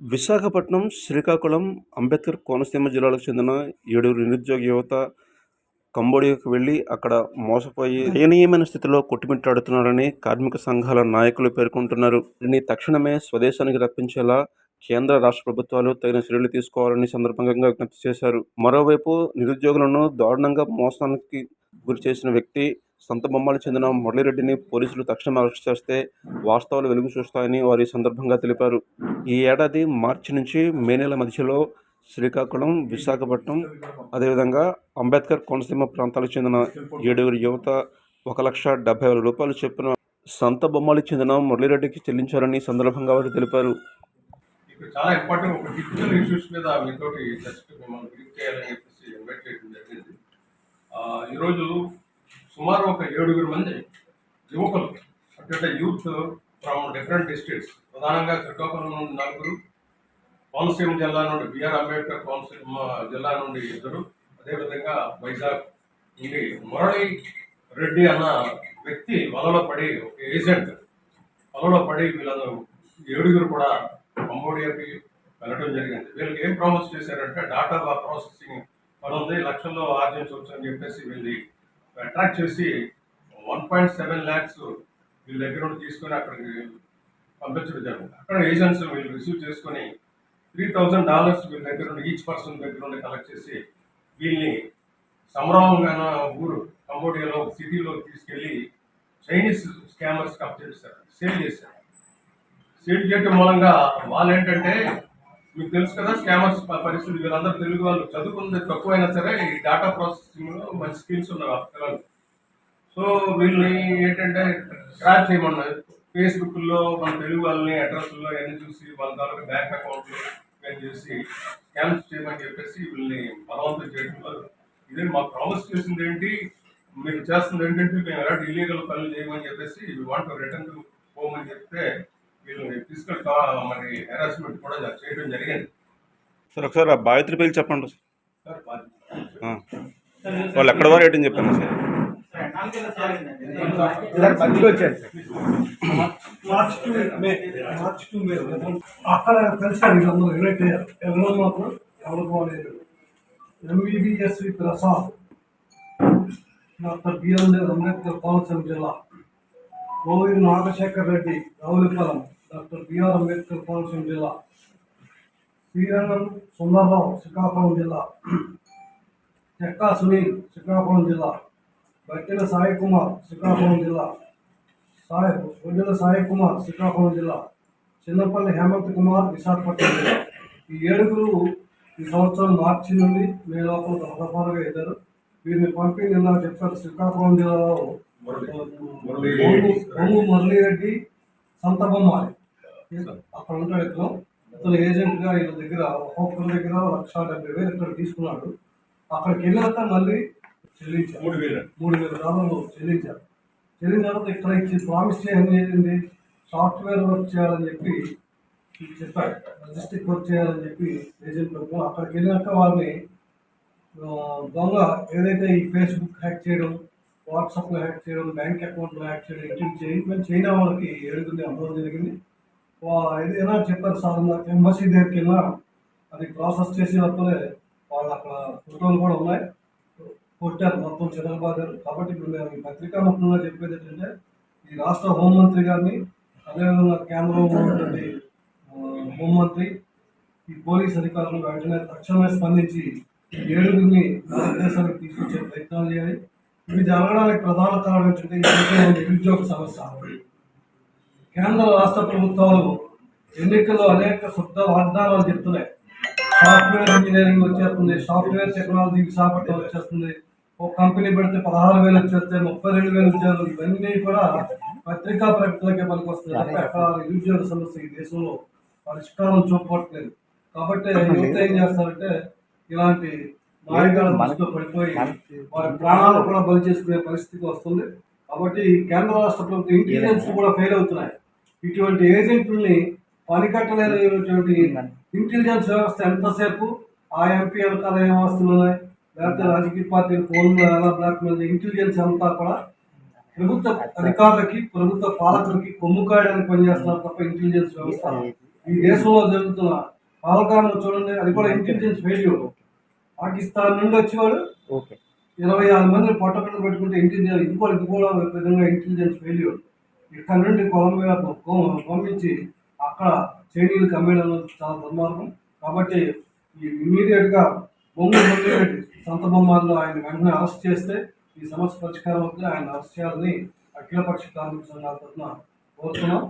విశాఖపట్నం శ్రీకాకుళం అంబేద్కర్ కోనసీమ జిల్లాలకు చెందిన ఏడుగురు నిరుద్యోగ యువత కంబోడియాకు వెళ్ళి అక్కడ మోసపోయి దయనీయమైన స్థితిలో కొట్టుమిట్టాడుతున్నారని కార్మిక సంఘాల నాయకులు పేర్కొంటున్నారు. దీన్ని తక్షణమే స్వదేశానికి రప్పించేలా కేంద్ర రాష్ట్ర ప్రభుత్వాలు తగిన చర్యలు తీసుకోవాలని సందర్భంగా విజ్ఞప్తి చేశారు. మరోవైపు నిరుద్యోగులను దారుణంగా మోసానికి గురి చేసిన వ్యక్తి సంత బొమ్మలు చెందిన మురళీరెడ్డిని పోలీసులు తక్షణం అరెస్ట్ చేస్తే వాస్తవాలు వెలుగు చూస్తాయని వారు ఈ సందర్భంగా తెలిపారు. ఈ ఏడాది మార్చి నుంచి మే నెల మధ్యలో శ్రీకాకుళం విశాఖపట్నం అదేవిధంగా అంబేద్కర్ కోనసీమ ప్రాంతాలకు చెందిన ఏడుగురు యువత ఒక లక్ష డెబ్బై వేల రూపాయలు చెప్పిన సంత బొమ్మలు చెందిన మురళీరెడ్డికి చెల్లించారని సందర్భంగా వారు తెలిపారు. చాలా ఇంపార్టెంట్ ఒక డిజిటల్ ఇష్యూస్ మీద మీతోటి జస్ట్ మిమ్మల్ని చేయాలని చెప్పేసి ఇన్వైట్ చేయడం జరిగింది. ఈరోజు సుమారు ఒక ఏడుగురు మంది యువకులు అంటే యూత్ ఫ్రమ్ డిఫరెంట్ డిస్ట్రిక్ట్స్ ప్రధానంగా శ్రీకాకుళం నుండి నలుగురు కోనసీమ జిల్లా నుండి బిఆర్ అంబేద్కర్ కోనసీమ జిల్లా నుండి ఇద్దరు అదేవిధంగా వైజాగ్ నుండి మురళి రెడ్డి అన్న వ్యక్తి వలలో పడి ఒక ఏజెంట్. వలలో పడి వీళ్ళందరూ ఏడుగురు కూడా కంబోడియాకి వెళ్ళడం జరిగింది. వీళ్ళకి ఏం ప్రామిస్ చేశారంటే డాటా ప్రాసెసింగ్ పనుంది లక్షల్లో ఆర్జించవచ్చు అని చెప్పేసి వీళ్ళని అట్రాక్ట్ చేసి వన్ పాయింట్ సెవెన్ ల్యాక్స్ వీళ్ళ దగ్గర నుండి తీసుకొని అక్కడికి పంపించడం అక్కడ ఏజెంట్స్ వీళ్ళు రిసీవ్ చేసుకొని త్రీ థౌజండ్ డాలర్స్ వీళ్ళ దగ్గర నుండి ఈచ్ పర్సన్ దగ్గర నుండి కలెక్ట్ చేసి వీళ్ళని సమరాంగాన ఊరు కంబోడియాలో సిటీలో తీసుకెళ్ళి చైనీస్ స్కామర్స్ అప్ చేశారు సేల్ చేశారు. సేల్ చేయటం మూలంగా వాళ్ళు ఏంటంటే మీకు తెలుసు కదా స్కామర్స్ పరిస్థితి. వీళ్ళందరూ తెలుగు వాళ్ళు. చదువుకున్నది తక్కువైనా సరే ఈ డేటా ప్రాసెసింగ్లో మంచి స్కిల్స్ ఉన్నారు ఆ పిల్లలు. సో వీళ్ళని ఏంటంటే ట్రాక్ చేయమన్నారు. ఫేస్బుక్లో మన తెలుగు వాళ్ళని అడ్రస్లో అవన్నీ అన్ని చూసి వాళ్ళ దాని బ్యాంక్ అకౌంట్లు ఇవన్నీ చేసి స్కామ్స్ చేయమని చెప్పేసి వీళ్ళని బలవంతం చేయడం వల్ల ఇదే మాకు ప్రామిస్ చేసింది ఏంటి? మీరు చేస్తుంది ఏంటంటే మేము ఎలాంటి ఇల్లీగల్ పనులు చేయమని చెప్పేసి వాంట్ రిటర్న్ హోమ్ అని చెప్తే వీళ్ళు ఫిజికల్ మరి హెరాస్మెంట్ కూడా చేయడం జరిగింది. సార్ ఒకసారి ఆ పేరు చెప్పండి. సార్. వాళ్ళు ఎక్కడ వారు ఏంటని చెప్పండి సార్? అక్కడ కలిసారు వీళ్ళందరూ రిలేట్ అయ్యారు. ఎవరో మాత్రం ఎవరు ప్రసాద్ డాక్టర్ బిఎల్ అంబేద్కర్ కోనసీమ జిల్లా. నాగశేఖర్ రెడ్డి రావులపాలెం. డాక్టర్ బిఆర్ అంబేద్కర్ కోనసీమ జిల్లా శ్రీరంగం సుందరరావు శ్రీకాకుళం జిల్లా చెక్కా సునీల్ శ్రీకాకుళం జిల్లా బట్టిన సాయి కుమార్ శ్రీకాకుళం జిల్లా సాయి ఒడ్డుల సాయి కుమార్ శ్రీకాకుళం జిల్లా చిన్నపల్లి హేమంత్ కుమార్ విశాఖపట్నం జిల్లా. ఈ ఏడుగురు ఈ సంవత్సరం మార్చి నుండి మే లోపల దఫాలుగా ఇద్దరు. వీరిని పంపి నిన్న చెప్పారు శ్రీకాకుళం జిల్లాలో. బొంగు మురళిరెడ్డి సంత బొమ్మాలి అక్కడ ఉంటాడు ఇతను ఇతను ఏజెంట్గా వీళ్ళ దగ్గర ఒక్కొక్కరి దగ్గర లక్ష డెబ్బై వేలు ఇక్కడ తీసుకున్నాడు. అక్కడికి వెళ్ళాక మళ్ళీ చెల్లించారు. మూడు వేలు. మూడు వేల డాలర్లు చెల్లించారు. చెల్లిన తర్వాత ఇక్కడ ఇచ్చి ప్రామిస్ చేయని ఏంటండి సాఫ్ట్వేర్ వర్క్ చేయాలని చెప్పి చెప్పాడు. లాజిస్టిక్ వర్క్ చేయాలని చెప్పి ఏజెంట్ ప్రభుత్వం అక్కడికి వెళ్ళాక వారిని దొంగ ఏదైతే ఈ ఫేస్బుక్ హ్యాక్ చేయడం వాట్సాప్లో హ్యాక్ చేయడం బ్యాంక్ అకౌంట్లో హ్యాక్ చేయడం ఇటువంటి చేయడం చైనా వాళ్ళకి ఏడుగురిని అమ్మడం జరిగింది. ఏదైనా చెప్పారు సార్? నాకు ఎంబసీ దగ్గరికి వెళ్ళినా అది ప్రాసెస్ చేసినప్పుడే వాళ్ళు అక్కడ ఫోటోలు కూడా ఉన్నాయి. కొట్టారు మొత్తం చిన్నబాదారు కాబట్టి ఇప్పుడు మేము ఈ పత్రికా ముఖ్యంగా చెప్పేది ఏంటంటే ఈ రాష్ట్ర హోంమంత్రి గారిని అదేవిధంగా కేంద్రంలో ఉన్నటువంటి హోంమంత్రి ఈ పోలీస్ అధికారులు వెంటనే తక్షణమే స్పందించి ఈ ఏడుగురిని భారతదేశానికి తీసుకొచ్చే ప్రయత్నాలు చేయాలి. ఇవి జరగడానికి ప్రధాన కారణం ఏంటంటే నిరుద్యోగ సమస్య. కేంద్ర రాష్ట్ర ప్రభుత్వాలు ఎన్నికల్లో అనేక శుద్ధ వాగ్దానాలు చెప్తున్నాయి. సాఫ్ట్వేర్ ఇంజనీరింగ్ వచ్చేస్తుంది సాఫ్ట్వేర్ టెక్నాలజీ విశాఖపట్నం వచ్చేస్తుంది ఒక కంపెనీ పెడితే పదహారు వేలు వచ్చేస్తాయి ముప్పై రెండు వేలు వచ్చారు. ఇవన్నీ కూడా పత్రికా ప్రకటనలకే పనికి వస్తుంది నిరుద్యోగ సమస్య ఈ దేశంలో పరిష్కారం చూపట్లేదు. కాబట్టి యువత ఏం చేస్తారంటే ఇలాంటి మాయగాల దృష్టిలో పడిపోయి వారి ప్రాణాలు కూడా బలి చేసుకునే పరిస్థితి వస్తుంది. కాబట్టి కేంద్ర రాష్ట్ర ప్రభుత్వం ఇంటెలిజెన్స్ కూడా ఫెయిల్ అవుతున్నాయి. ఇటువంటి ఏజెంట్లని పనికట్టలేనటువంటి ఇంటెలిజెన్స్ వ్యవస్థ ఎంతసేపు ఆ ఎంపీ వెనకాల ఏం వస్తువులు ఉన్నాయి లేకపోతే రాజకీయ పార్టీల ఫోన్లో ఎలా బ్లాక్ మెయిల్ ఇంటెలిజెన్స్ అంతా కూడా ప్రభుత్వ అధికారులకి ప్రభుత్వ పాలకులకి కొమ్ము కాయడానికి పనిచేస్తున్నారు తప్ప ఇంటెలిజెన్స్ వ్యవస్థ. ఈ దేశంలో జరుగుతున్న పాలకాలను చూడండి అది కూడా ఇంటెలిజెన్స్ ఫెయిల్యూర్ పాకిస్తాన్ నుండి వచ్చేవాడు ఓకే. ఇరవై ఆరు మందిని పొట్టకుండా పెట్టుకుంటే ఇంటెలిజెన్స్ ఇది కూడా ఇది కూడా విధంగా ఇంటెలిజెన్స్ ఫెయిల్యూర్ ఇక్కడ నుండి కొలంబియా పంపించి అక్కడ చైనీలు కమ్మేయడం చాలా దుర్మార్గం. కాబట్టి ఈ ఇమీడియట్గా సొంత బొమ్మాల్లో బొమ్మల్లో ఆయన వెంటనే అరెస్ట్ చేస్తే ఈ సమస్య పరిష్కారం అవుతుంది. ఆయన అరెస్ట్ చేయాలని అఖిలపక్ష కార్మిక సంఘాల తరఫున కోరుతున్నాం.